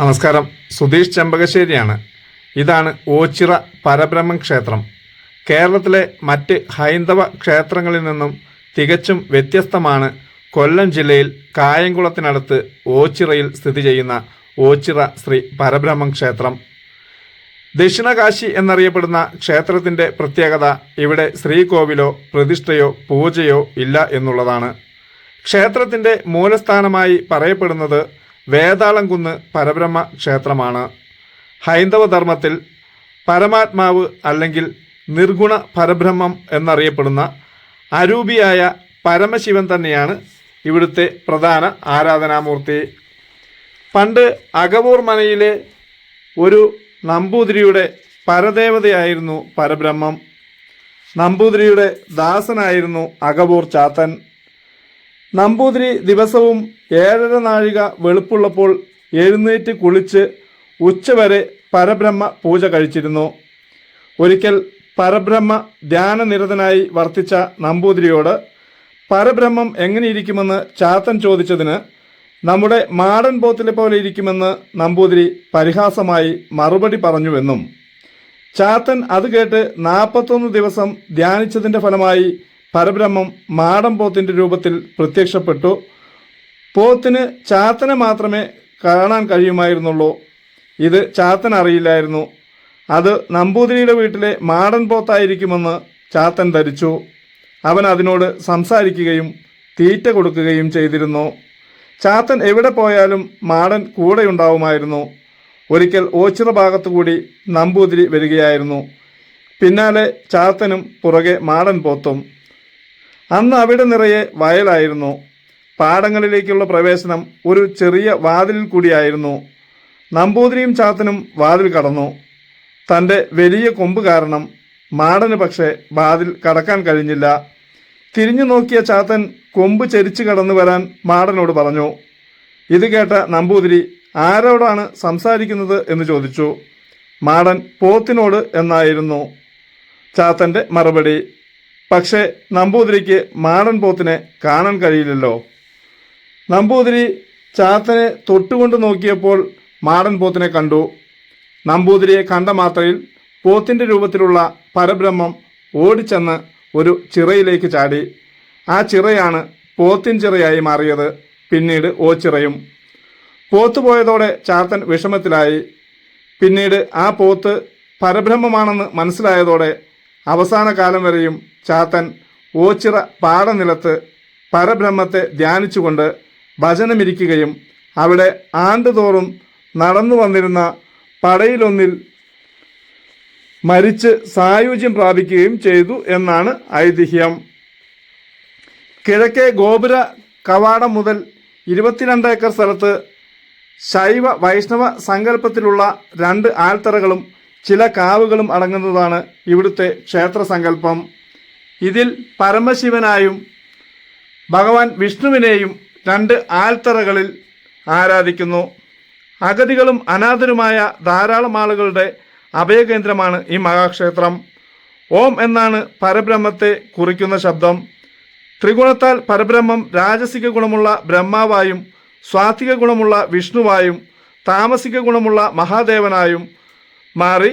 നമസ്കാരം. സുധീഷ് ചെമ്പകശ്ശേരിയാണ്. ഇതാണ് ഓച്ചിറ പരബ്രഹ്മം ക്ഷേത്രം. കേരളത്തിലെ മറ്റ് ഹൈന്ദവ ക്ഷേത്രങ്ങളിൽ നിന്നും തികച്ചും വ്യത്യസ്തമാണ് കൊല്ലം ജില്ലയിൽ കായംകുളത്തിനടുത്ത് ഓച്ചിറയിൽ സ്ഥിതി ചെയ്യുന്ന ഓച്ചിറ ശ്രീ പരബ്രഹ്മം ക്ഷേത്രം. ദക്ഷിണകാശി എന്നറിയപ്പെടുന്ന ക്ഷേത്രത്തിന്റെ പ്രത്യേകത ഇവിടെ ശ്രീകോവിലോ പ്രതിഷ്ഠയോ പൂജയോ ഇല്ല എന്നുള്ളതാണ്. ക്ഷേത്രത്തിന്റെ മൂലസ്ഥാനമായി പറയപ്പെടുന്നത് വേതാളംകുന്ന് പരബ്രഹ്മ ക്ഷേത്രമാണ്. ഹൈന്ദവ ധർമ്മത്തിൽ പരമാത്മാവ് അല്ലെങ്കിൽ നിർഗുണ പരബ്രഹ്മം എന്നറിയപ്പെടുന്ന അരൂപിയായ പരമശിവൻ തന്നെയാണ് ഇവിടുത്തെ പ്രധാന ആരാധനാമൂർത്തി. പണ്ട് അകവൂർ മനയിലെ ഒരു നമ്പൂതിരിയുടെ പരദേവതയായിരുന്നു പരബ്രഹ്മം. നമ്പൂതിരിയുടെ ദാസനായിരുന്നു അകവൂർ ചാത്തൻ. നമ്പൂതിരി ദിവസവും ഏഴര നാഴിക വെളുപ്പുള്ളപ്പോൾ എഴുന്നേറ്റ് കുളിച്ച് ഉച്ചവരെ പരബ്രഹ്മ പൂജ കഴിച്ചിരുന്നു. ഒരിക്കൽ പരബ്രഹ്മ ധ്യാനനിരതനായി വർത്തിച്ച നമ്പൂതിരിയോട് പരബ്രഹ്മം എങ്ങനെയിരിക്കുമെന്ന് ചാത്തൻ ചോദിച്ചതിന് നമ്മുടെ മാടൻ പോത്തിലെ പോലെ ഇരിക്കുമെന്ന് നമ്പൂതിരി പരിഹാസമായി മറുപടി പറഞ്ഞുവെന്നും. ചാത്തൻ അത് കേട്ട് നാൽപ്പത്തൊന്ന് ദിവസം ധ്യാനിച്ചതിന്റെ ഫലമായി പരബ്രഹ്മം മാടം പോത്തിന്റെ രൂപത്തിൽ പ്രത്യക്ഷപ്പെട്ടു. പോത്തിന് ചാത്തനെ മാത്രമേ കാണാൻ കഴിയുമായിരുന്നുള്ളൂ. ഇത് ചാത്തൻ അറിയില്ലായിരുന്നു. അത് നമ്പൂതിരിയുടെ വീട്ടിലെ മാടൻ പോത്തായിരിക്കുമെന്ന് ചാത്തൻ ധരിച്ചു. അവൻ അതിനോട് സംസാരിക്കുകയും തീറ്റ കൊടുക്കുകയും ചെയ്തിരുന്നു. ചാത്തൻ എവിടെ പോയാലും മാടൻ കൂടെയുണ്ടാവുമായിരുന്നു. ഒരിക്കൽ ഓച്ചിറ ഭാഗത്തുകൂടി നമ്പൂതിരി വരികയായിരുന്നു. പിന്നാലെ ചാത്തനും പുറകെ മാടൻ പോത്തും. അന്ന് അവിടെ നിറയെ വയലായിരുന്നു. പാടങ്ങളിലേക്കുള്ള പ്രവേശനം ഒരു ചെറിയ വാതിലിൽ കൂടിയായിരുന്നു. നമ്പൂതിരിയും ചാത്തനും വാതിൽ കടന്നു. തന്റെ വലിയ കൊമ്പ് കാരണം മാടന് പക്ഷേ വാതിൽ കടക്കാൻ കഴിഞ്ഞില്ല. തിരിഞ്ഞു നോക്കിയ ചാത്തൻ കൊമ്പ് ചരിച്ചു കടന്നു വരാൻ മാടനോട് പറഞ്ഞു ഇത് കേട്ട നമ്പൂതിരി ആരോടാണ് സംസാരിക്കുന്നത് എന്ന് ചോദിച്ചു. മാടൻ പോത്തിനോട് എന്നായിരുന്നു ചാത്തന്റെ മറുപടി. പക്ഷേ നമ്പൂതിരിക്ക് മാടൻ പോത്തിനെ കാണാൻ കഴിയില്ലല്ലോ. നമ്പൂതിരി ചാത്തനെ തൊട്ടുകൊണ്ട് നോക്കിയപ്പോൾ മാടൻ പോത്തിനെ കണ്ടു. നമ്പൂതിരിയെ കണ്ട മാത്രയിൽ പോത്തിന്റെ രൂപത്തിലുള്ള പരബ്രഹ്മം ഓടിച്ചെന്ന് ഒരു ചിറയിലേക്ക് ചാടി. ആ ചിറയാണ് പോത്തിൻ ചിറയായി മാറിയത്. പിന്നീട് ഓ ഓച്ചിറയും പോത്ത് പോയതോടെ ചാത്തൻ വിഷമത്തിലായി. പിന്നീട് ആ പോത്ത് പരബ്രഹ്മമാണെന്ന് മനസ്സിലായതോടെ അവസാന കാലം വരെയും ചാത്തൻ ഓച്ചിറ പാടനിലത്ത് പരബ്രഹ്മത്തെ ധ്യാനിച്ചുകൊണ്ട് ഭജനമിരിക്കുകയും അവിടെ ആണ്ടുതോറും നടന്നു വന്നിരുന്ന പടയിലൊന്നിൽ മരിച്ച് സായുജ്യം പ്രാപിക്കുകയും ചെയ്തു എന്നാണ് ഐതിഹ്യം. കിഴക്കേ ഗോപുര കവാടം മുതൽ ഇരുപത്തിരണ്ട് ഏക്കർ സ്ഥലത്ത് ശൈവ വൈഷ്ണവ സങ്കല്പത്തിലുള്ള രണ്ട് ആൽത്തറകളും ചില കാവുകളും അടങ്ങുന്നതാണ് ഇവിടുത്തെ ക്ഷേത്ര സങ്കല്പം. ഇതിൽ പരമശിവനായും ഭഗവാൻ വിഷ്ണുവിനെയും രണ്ട് ആൽത്തറകളിൽ ആരാധിക്കുന്നു. അഗതികളും അനാഥരുമായ ധാരാളം ആളുകളുടെ അഭയകേന്ദ്രമാണ് ഈ മഹാക്ഷേത്രം. ഓം എന്നാണ് പരബ്രഹ്മത്തെ കുറിക്കുന്ന ശബ്ദം. ത്രിഗുണത്താൽ പരബ്രഹ്മം രാജസിക ഗുണമുള്ള ബ്രഹ്മാവായും സ്വാത്വിക ഗുണമുള്ള വിഷ്ണുവായും താമസിക ഗുണമുള്ള മഹാദേവനായും മാറി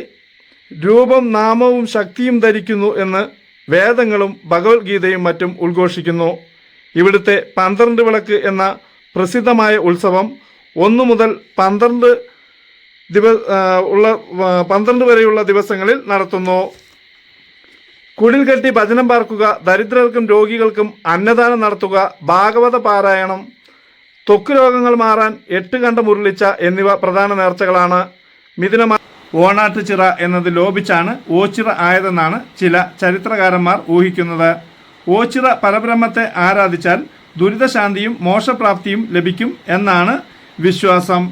രൂപം നാമവും ശക്തിയും ധരിക്കുന്നു എന്ന് വേദങ്ങളും ഭഗവത്ഗീതയും മറ്റും ഉദ്ഘോഷിക്കുന്നു. ഇവിടുത്തെ പന്ത്രണ്ട് വിളക്ക് എന്ന പ്രസിദ്ധമായ ഉത്സവം ഒന്നു മുതൽ പന്ത്രണ്ട് ദിവ ഉള്ള പന്ത്രണ്ട് വരെയുള്ള ദിവസങ്ങളിൽ നടത്തുന്നു. കുടിൽ കെട്ടി ഭജനം പാർക്കുക ദരിദ്രർക്കും രോഗികൾക്കും അന്നദാനം നടത്തുക ഭാഗവത പാരായണം ത്വക്ക് രോഗങ്ങൾ മാറാൻ എട്ട് കണ്ട മുരളിച്ച എന്നിവ പ്രധാന നേർച്ചകളാണ്. മിഥുനമാ ഓണാട്ടുചിറ എന്നത് ലോപിച്ചാണ് ഓച്ചിറ ആയതെന്നാണ് ചില ചരിത്രകാരന്മാർ ഊഹിക്കുന്നത്. ഓച്ചിറ പരബ്രഹ്മത്തെ ആരാധിച്ചാൽ ദുരിതശാന്തിയും മോശപ്രാപ്തിയും ലഭിക്കും എന്നാണ് വിശ്വാസം.